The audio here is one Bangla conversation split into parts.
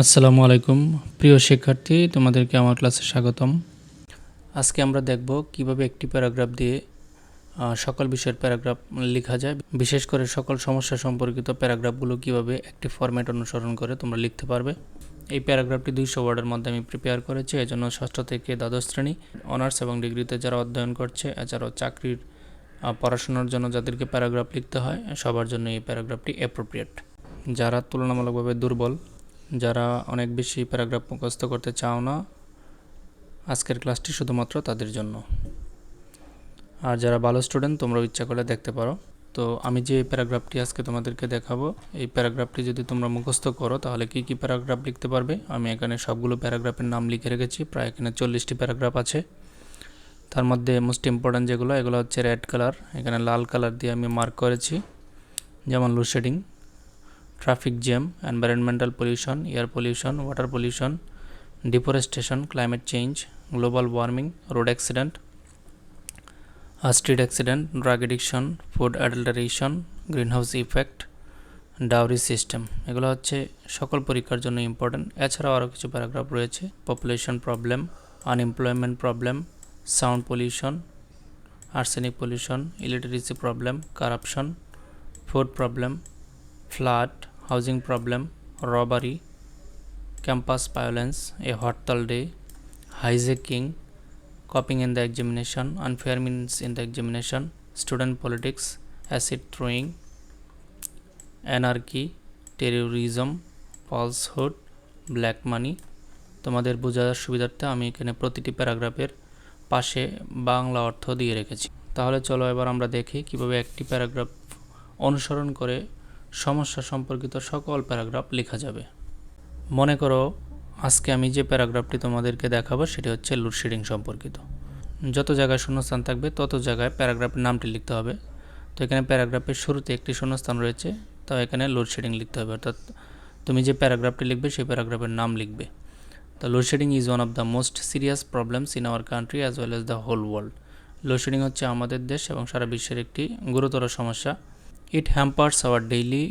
আসসালামু আলাইকুম। প্রিয় শিক্ষার্থী, তোমাদেরকে আমার ক্লাসে স্বাগতম। আজকে আমরা দেখব কীভাবে একটি প্যারাগ্রাফ দিয়ে সকল বিষয়ের প্যারাগ্রাফ লেখা যায়। বিশেষ করে সকল সমস্যা সম্পর্কিত প্যারাগ্রাফগুলো কীভাবে একটি ফরম্যাট অনুসরণ করে তোমরা লিখতে পারবে। এই প্যারাগ্রাফটি দুইশো ওয়ার্ডের মধ্যে আমি প্রিপেয়ার করেছি, এজন্য ষষ্ঠ থেকে দ্বাদশ শ্রেণি। অনার্স এবং ডিগ্রিতে যারা অধ্যয়ন করছে, এছাড়াও চাকরির পড়াশোনার জন্য যাদেরকে প্যারাগ্রাফ লিখতে হয়, সবার জন্য এই প্যারাগ্রাফটি অ্যাপ্রোপ্রিয়েট যারা তুলনামূলকভাবে দুর্বল যারা অনেক বেশি প্যারাগ্রাফ মুখস্থ করতে চাও না, আজকের ক্লাসটি শুধুমাত্র তাদের জন্য। আর যারা ভালো স্টুডেন্ট তোমরা ইচ্ছা করলে দেখতে পারো। তো আমি যে প্যারাগ্রাফটি আজকে তোমাদেরকে দেখাবো, এই প্যারাগ্রাফটি যদি তোমরা মুখস্থ করো, তাহলে কি কি প্যারাগ্রাফ লিখতে পারবে? আমি এখানে সবগুলো প্যারাগ্রাফের নাম লিখে রেখেছি, প্রায় এখানে চল্লিশটি প্যারাগ্রাফ আছে। তার মধ্যে মোস্ট ইম্পর্ট্যান্ট যেগুলো, এগুলো হচ্ছে রেড কালার এখানে লাল কালার দিয়ে আমি মার্ক করেছি, যেমন load shedding traffic jam environmental pollution air pollution water pollution deforestation climate change global warming road accident street accident drug addiction food adulteration greenhouse effect dowry system এগুলো হচ্ছে সকল পরীক্ষার জন্য ইম্পর্ট্যান্ট এছাড়াও আরও কিছু প্যারাগ্রাফ রয়েছে। Population problem unemployment problem sound pollution arsenic pollution illiteracy problem corruption food problem flood, housing problem, robbery, campus violence, a hostile day, hijacking, copying in the examination, unfair means in the examination, student politics, acid throwing, anarchy, terrorism, falsehood, black money তোমাদের বোঝার সুবিধার্থে আমি এখানে প্রতিটি প্যারাগ্রাফের পাশে বাংলা অর্থ দিয়ে রেখেছি তাহলে চলো এবার আমরা দেখি কীভাবে একটি প্যারাগ্রাফ অনুসরণ করে সমস্যা সম্পর্কিত সকল প্যারাগ্রাফ লেখা যাবে। মনে করো, আজকে আমি যে প্যারাগ্রাফটি তোমাদেরকে দেখাবো সেটি হচ্ছে লোডশেডিং সম্পর্কিত। যত জায়গায় শূন্যস্থান থাকবে, তত জায়গায় প্যারাগ্রাফের নামটি লিখতে হবে। তো এখানে প্যারাগ্রাফের শুরুতে একটি শূন্যস্থান রয়েছে, তো এখানে লোডশেডিং লিখতে হবে। অর্থাৎ তুমি যে প্যারাগ্রাফটি লিখবে, সেই প্যারাগ্রাফের নাম লিখবে। তো load shedding is one of the most serious problems in our country as well as the whole world. Load shedding হচ্ছে আমাদের দেশ এবং সারা বিশ্বের একটি গুরুতর সমস্যা। It hampers our daily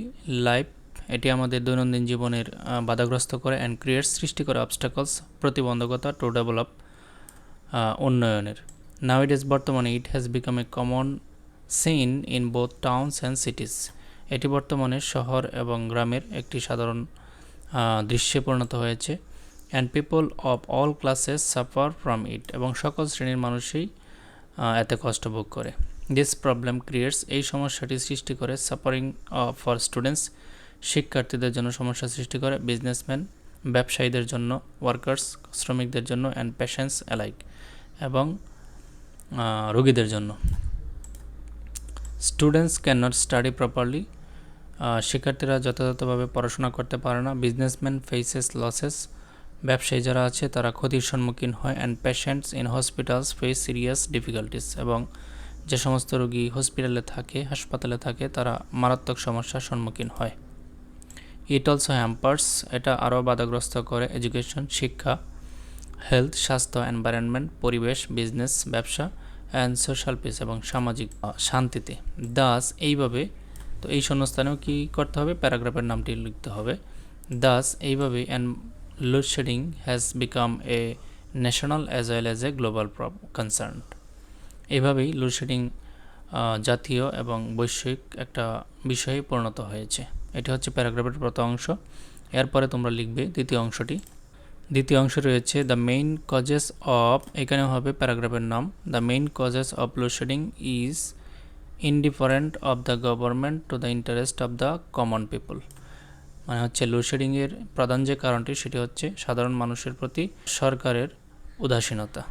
life এটি আমাদের দৈনন্দিন জীবনের বাধাগ্রস্ত করে অ্যান্ড ক্রিয়েটস সৃষ্টি করে অবস্টাকলস প্রতিবন্ধকতা টু ডেভেলপ উন্নয়নের। নাউইডেজ বর্তমানে it has become a common scene in both towns and cities এটি বর্তমানে শহর এবং গ্রামের একটি সাধারণ দৃশ্যে পরিণত হয়েছে and people of all classes suffer from it এবং সকল শ্রেণির মানুষই এতে কষ্ট ভোগ করে। দিস প্রবলেম ক্রিয়েটস এই সমস্যাটি সৃষ্টি করে সাফারিং ফর স্টুডেন্টস শিক্ষার্থীদের জন্য সমস্যা সৃষ্টি করে বিজনেসম্যান ব্যবসায়ীদের জন্য ওয়ার্কার্স শ্রমিকদের জন্য অ্যান্ড পেশেন্টস অ্যালাইক এবং আহ, রোগীদের জন্য। Students can not study properly শিক্ষার্থীরা যথাযথভাবে পড়াশোনা করতে পারে না বিজনেসম্যান ফেসেস লসেস ব্যবসায়ী যারা আছে তারা ক্ষতির সম্মুখীন হয় and patients in hospitals face serious difficulties এবং যে সমস্ত রোগী হসপিটালে থাকে, হাসপাতালে থাকে, তারা মারাত্মক সমস্যার সম্মুখীন হয়। ইট অলসো হ্যাম্পার্স এটা আরও বাধাগ্রস্ত করে এডুকেশন শিক্ষা হেলথ স্বাস্থ্য এনভায়রনমেন্ট পরিবেশ বিজনেস ব্যবসা অ্যান্ড সোশ্যাল পিস এবং সামাজিক শান্তিতে। দাস এইভাবে, তো এই শূন্যস্থানেও কী করতে হবে? প্যারাগ্রাফের নামটি লিখতে হবে। দাস এইভাবে and load shedding has become a national as well as a global concern এভাবেই লোডশেডিং জাতীয় এবং বৈশ্বিক একটা বিষয়ে পরিণত হয়েছে। এটি হচ্ছে প্যারাগ্রাফের প্রথম অংশ। এরপরে তোমরা লিখবে দ্বিতীয় অংশটি। দ্বিতীয় অংশ রয়েছে দ্য মেইন কজেস অফ এখানে হবে প্যারাগ্রাফের নাম। The main causes of load shedding is indifferent of the government to the interest of the common people. মানে হচ্ছে লোডশেডিংয়ের প্রধান যে কারণটি, সেটি হচ্ছে সাধারণ মানুষের প্রতি সরকারের উদাসীনতা।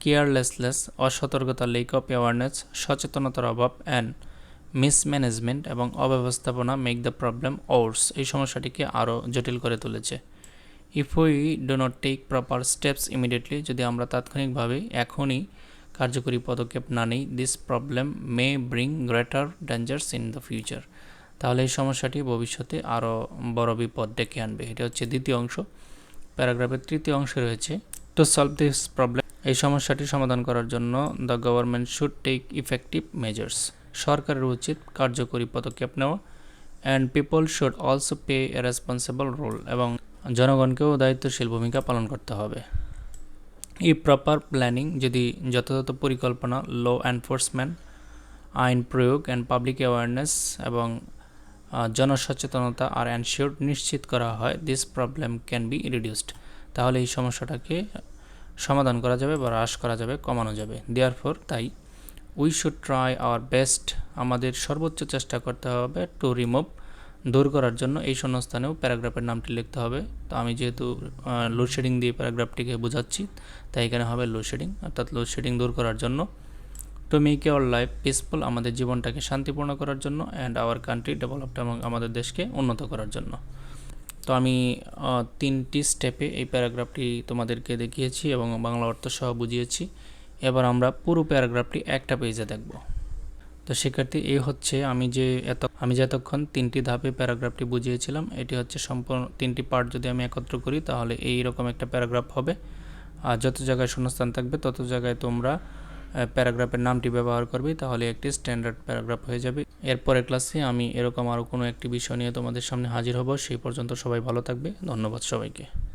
কেয়ারলেসলেস, অসতর্কতা লেক অফ অ্যাওয়ারনেস সচেতনতার অভাব অ্যান্ড মিসম্যানেজমেন্ট এবং অব্যবস্থাপনা মেক দ্য প্রবলেম ওর্স এই সমস্যাটিকে আরও জটিল করে তুলেছে। If we do not take proper steps immediately যদি আমরা তাৎক্ষণিকভাবে এখনই কার্যকরী পদক্ষেপ না নিই this problem may bring greater dangers in the future তাহলে এই সমস্যাটি ভবিষ্যতে আরও বড় বিপদ ডেকে আনবে। এটা হচ্ছে দ্বিতীয় অংশ। প্যারাগ্রাফের তৃতীয় অংশে রয়েছে টু সলভ দিস প্রবলেম এই সমস্যাটি সমাধান করার জন্য the government should take effective measures সরকারের উচিত কার্যকরী পদক্ষেপ নেওয়া। And people should also pay a responsible role এবং জনগণকেও দায়িত্বশীল ভূমিকা পালন করতে হবে। ই প্রপার প্ল্যানিং যদি যথাযথ পরিকল্পনা ল এনফোর্সমেন্ট আইন প্রয়োগ অ্যান্ড পাবলিক অ্যাওয়ারনেস এবং জনসচেতনতা আর অ্যানশিওর নিশ্চিত করা হয় this problem can be reduced তাহলে এই সমস্যাটাকে সমাধান করা যাবে বা হ্রাস করা যাবে, কমানো যাবে। দেয়ার ফর তাই we should try our best আমাদের সর্বোচ্চ চেষ্টা করতে হবে টু রিমুভ দূর করার জন্য। এই শূন্যস্থানেও প্যারাগ্রাফের নামটি লিখতে হবে। তো আমি যেহেতু লোডশেডিং দিয়ে প্যারাগ্রাফটিকে বোঝাচ্ছি, তাই এখানে হবে লোডশেডিং অর্থাৎ লোডশেডিং দূর করার জন্য। To make our life peaceful আমাদের জীবনটাকে শান্তিপূর্ণ করার জন্য অ্যান্ড আওয়ার কান্ট্রি ডেভেলপড এবং আমাদের দেশকে উন্নত করার জন্য। তো আমি তিনটি স্টেপে এই প্যারাগ্রাফটি তোমাদেরকে দেখিয়েছি এবং বাংলা অর্থ সহ বুঝিয়েছি। এবার আমরা পুরো প্যারাগ্রাফটি একটা পেজে দেখব। তো শিক্ষার্থী এই হচ্ছে আমি যে এত, আমি যে এতক্ষণ তিনটি ধাপে প্যারাগ্রাফটি বুঝিয়েছিলাম, এটি হচ্ছে সম্পূর্ণ, তিনটি পার্ট যদি আমি একত্র করি, তাহলে এই রকম একটা প্যারাগ্রাফ হবে। আর যত জায়গায় শূন্যস্থান থাকবে, তত জায়গায় তোমরা প্যারাগ্রাফের নামটি ব্যবহার করবি, তাহলে একটি স্ট্যান্ডার্ড প্যারাগ্রাফ হয়ে যাবে। এরপরের ক্লাসে আমি এরকম আরও কোনো একটি বিষয় নিয়ে তোমাদের সামনে হাজির হব, সেই পর্যন্ত সবাই ভালো থাকবে, ধন্যবাদ সবাইকে।